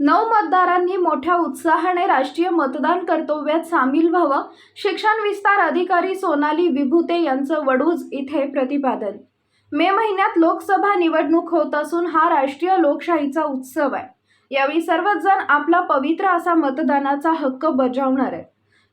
नऊ मतदारांनी मोठ्या उत्साहाने राष्ट्रीय मतदान कर्तव्यात सामील व्हावं. शिक्षण विस्तार अधिकारी सोनाली विभूते यांचं वडूज इथे प्रतिपादन. मे महिन्यात लोकसभा निवडणूक होत असून हा राष्ट्रीय लोकशाहीचा उत्सव आहे. यावेळी सर्वच जण आपला पवित्र असा मतदानाचा हक्क बजावणार आहे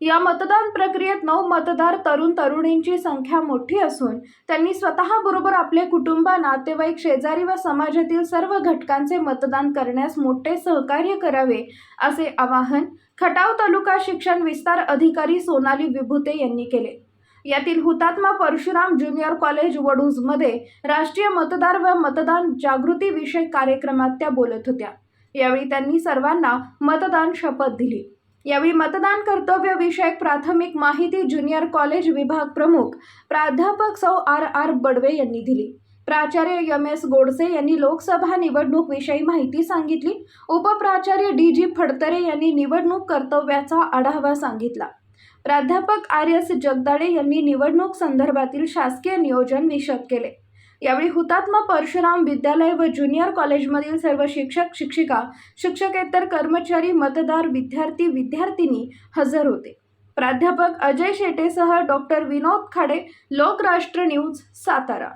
या मतदान प्रक्रियेत नऊ मतदार तरुण तरुणींची संख्या मोठी असून त्यांनी स्वतःबरोबर आपले कुटुंब नातेवाईक शेजारी व समाजातील सर्व घटकांचे मतदान करण्यास मोठे सहकार्य करावे असे आवाहन खटाव तालुका शिक्षण विस्तार अधिकारी सोनाली विभूते यांनी केले. यातील हुतात्मा परशुराम ज्युनियर कॉलेज वडूजमध्ये राष्ट्रीय मतदार व मतदान जागृती विषयक कार्यक्रमात त्या बोलत होत्या. यावेळी त्यांनी सर्वांना मतदान शपथ दिली. यावेळी मतदान कर्तव्य विषयक प्राथमिक माहिती ज्युनियर कॉलेज विभाग प्रमुख प्राध्यापक सौ आर आर बडवे यांनी दिली. प्राचार्य एम एस गोडसे यांनी लोकसभा निवडणूक विषयी माहिती सांगितली. उपप्राचार्य डी जी फडतरे यांनी निवडणूक कर्तव्याचा आढावा सांगितला. प्राध्यापक आर एस जगदाडे यांनी निवडणूक संदर्भातील शासकीय नियोजन विशद केले. यावेळी हुतात्मा परशुराम विद्यालय व ज्युनियर कॉलेजमधील सर्व शिक्षक शिक्षिका शिक्षकेतर कर्मचारी मतदार विद्यार्थी विद्यार्थिनी हजर होते. प्राध्यापक अजय शेटेसह डॉक्टर विनोद खाडे लोकराष्ट्र न्यूज सातारा.